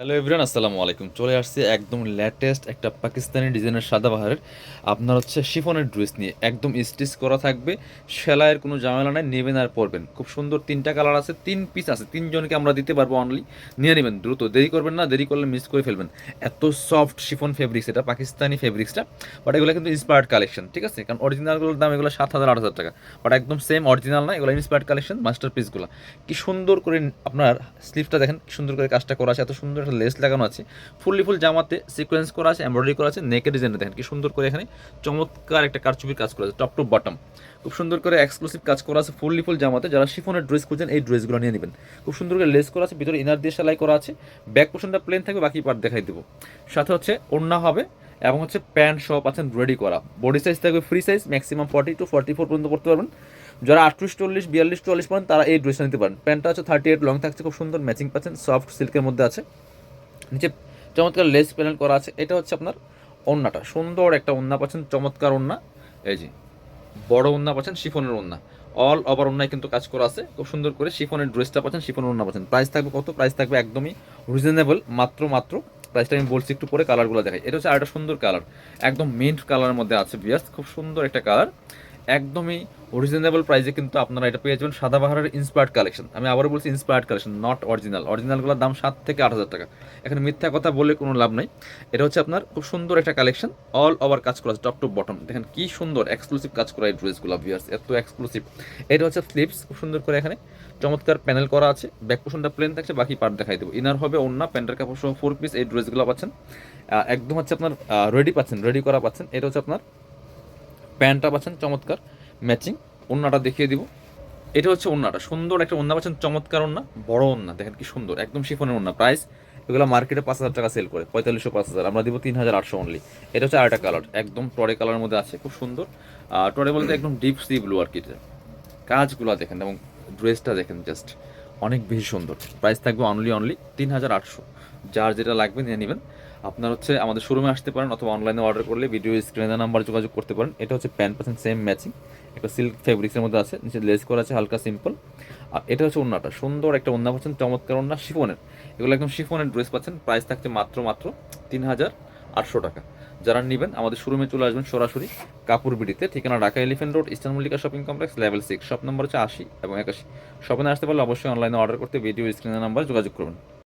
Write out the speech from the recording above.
Hello everyone, আসসালামু আলাইকুম। চলে আসছে একদম লেটেস্ট একটা পাকিস্তানি ডিজাইনের সাদাবাহারের আপনার হচ্ছে শিফনের ড্রেস নিয়ে একদম স্টিচ করা থাকবে, সেলাইয়ের কোনো ঝামেলা নাই, নেবেন আর পরবেন। খুব সুন্দর তিনটা কালার আছে, তিন পিস আছে, তিনজনকে আমরা দিতে পারব অনলি নিয়ে নেবেন দ্রুত, দেরি করবেন না, দেরি করলে মিস করে ফেলবেন। এত সফট শিফন ফেব্রিক্স এটা পাকিস্তানি ফেব্রিক্সটা বাট এগুলো কিন্তু ইন্সপায়ার্ড কালেকশন ঠিক আছে? কারণ অরিজিনালগুলোর দাম এগুলো সাত হাজার, আট হাজার টাকা। বাট একদম সেম অরিজিনাল না, এগুলো ইন্সপায়ার্ড কালেকশন মাস্টার পিসগুলো কি সুন্দর করে আপনার স্লিপটা দেখেন সুন্দর করে কাজটা করা আছে, এত সুন্দর একটা লেস লাগানো আছে। ফুললি ফুল জামাতে সিকোয়েন্স করা আছে এমব্রয়ডারি করা আছে নেকের ডিজাইনটা দেখেন কি সুন্দর করে এখানে চমৎকার একটা কারচুপির কাজ করা আছে টপ টু বটম খুব সুন্দর করে এক্সক্লুসিভ কাজ করা আছে ফুললি ফুল জামাতে, যারা শিফনের ড্রেস খুঁজছেন এই ড্রেসগুলো নিয়ে নেবেন। খুব সুন্দর করে লেস করা আছে, ভিতরে ইনার দিয়ে সেলাই করা আছে ব্যাক পোর্শনটা প্লেন থাকবে, বাকি পার্ট দেখাই দেবো। সাথে হচ্ছে ওড়না হবে এবং হচ্ছে প্যান্ট সব আছেন রেডি করা। বডি সাইজ থাকবে free size maximum forty two forty four পর্যন্ত করতে পারবেন। যারা আটত্রিশ, চল্লিশ, বিয়াল্লিশ চল্লিশ পর্যন্ত তারা এই ড্রেসটা নিতে পারেন। প্যান্টটা হচ্ছে থার্টি এইট লং থাকছে, খুব সুন্দর ম্যাচিং পাচ্ছেন সফট সিল্কের মধ্যে আছে। নিচে চমৎকার লেস প্যানেল করা আছে। এটা হচ্ছে আপনার ওন্নাটা। সুন্দর একটা ওন্না পাচ্ছেন, চমৎকার ওন্না। এই যে, বড় ওন্না পাচ্ছেন, শিফনের ওন্না। অল ওভার ওন্নায় কিন্তু কাজ করা আছে। খুব সুন্দর করে শিফনের ড্রেসটা পাচ্ছেন, শিফনের ওন্না পাচ্ছেন। প্রাইস থাকবে কত? প্রাইস থাকবে একদমই রিজনেবল মাত্র মাত্র। প্রাইসটা আমি বলছি একটু পরে কালারগুলো দেখাই। এটা হচ্ছে আরেকটা সুন্দর কালার একদম মিন্ট কালারের মধ্যে আছে বিয়াস খুব সুন্দর একটা কালার একদমই রিজনেবল প্রাইসে কিন্তু আপনারা এটা পেয়ে যাবেন সাদাবাহারের ইন্সপায়ার্ড কালেকশন আমি আবারও বলছি ইন্সপায়ার্ড কালেকশন নট অরিজিনাল অরিজিনালগুলোর দাম সাত থেকে আট হাজার টাকা। এখানে মিথ্যা কথা বলে কোনো লাভ নাই। এটা হচ্ছে আপনার খুব সুন্দর একটা কালেকশন অল ওভার কাজ করা আছে টপ টু বটম দেখেন কি সুন্দর এক্সক্লুসিভ কাজ করা এই ড্রেসগুলো ভিউয়ার্স এত এক্সক্লুসিভ এটা হচ্ছে স্লিপস খুব সুন্দর করে এখানে চমৎকার প্যানেল করা আছে। ব্যাক পোর্শনটা প্লেন থাকছে, বাকি পার্ট দেখাই দেবো। ইনার হবে অন্য প্যান্টের কাপড় সহ ফোর পিস এই ড্রেসগুলো পাচ্ছেন। একদম হচ্ছে আপনার রেডি পাচ্ছেন রেডি করা পাচ্ছেন। এটা হচ্ছে আপনার প্যান্টটা পাচ্ছেন চমৎকার, ম্যাচিং, ওন্নাটা দেখিয়ে দিব। এটা হচ্ছে ওন্নাটা, সুন্দর একটা ওন্না পাচ্ছেন, চমৎকার ওন্না, বড় ওন্না, দেখেন কি সুন্দর, একদম শিফনের ওন্না প্রাইস এগুলো মার্কেটে পাঁচ হাজার টাকা সেল করে, পঁয়তাল্লিশশো, পাঁচ হাজার, আমরা দিব তিন হাজার আটশো অনলি এটা হচ্ছে আরেকটা কালার একদম টরে কালারের মধ্যে আছে, খুব সুন্দর। আর টরে বলতে একদম ডিপ সি ব্লু আর কি কাজগুলো দেখেন, এবং ড্রেসটা দেখেন জাস্ট অনেক বেশি সুন্দর। প্রাইস থাকবে অনলি অনলি তিন হাজার আটশো। যার যেটা লাগবে নিয়ে নেবেন। আপনার হচ্ছে আমাদের শোরুমে আসতে পারেন অথবা অনলাইনে অর্ডার করলে ভিডিও স্ক্রিনে নাম্বার যোগাযোগ করতে পারেন। এটা হচ্ছে প্যান্ট পাচ্ছেন সেম ম্যাচিং একটা সিল্ক ফেব্রিক্সের মধ্যে আছে, নিচে লেস করা আছে, হালকা সিম্পল আর এটা হচ্ছে ওন্নাটা, সুন্দর একটা ওন্না পাচ্ছেন, চমৎকার ওন্না, শিফনের। এগুলো একদম শিফনের ড্রেস পাচ্ছেন প্রাইস থাকছে মাত্র মাত্র তিন হাজার আটশো টাকা। যারা নেবেন, আমাদের শোরুমে চলে আসবেন সরাসরি কাপুর বিডিতে, ঠিকানা Dhaka Elephant Road Eastern Mallika shopping complex level six shop number হচ্ছে আশি এবং একাশি। শপে আসতে পারলে অবশ্যই অনলাইনে অর্ডার করতে ভিডিও স্ক্রিনের নাম্বার যোগাযোগ করবেন।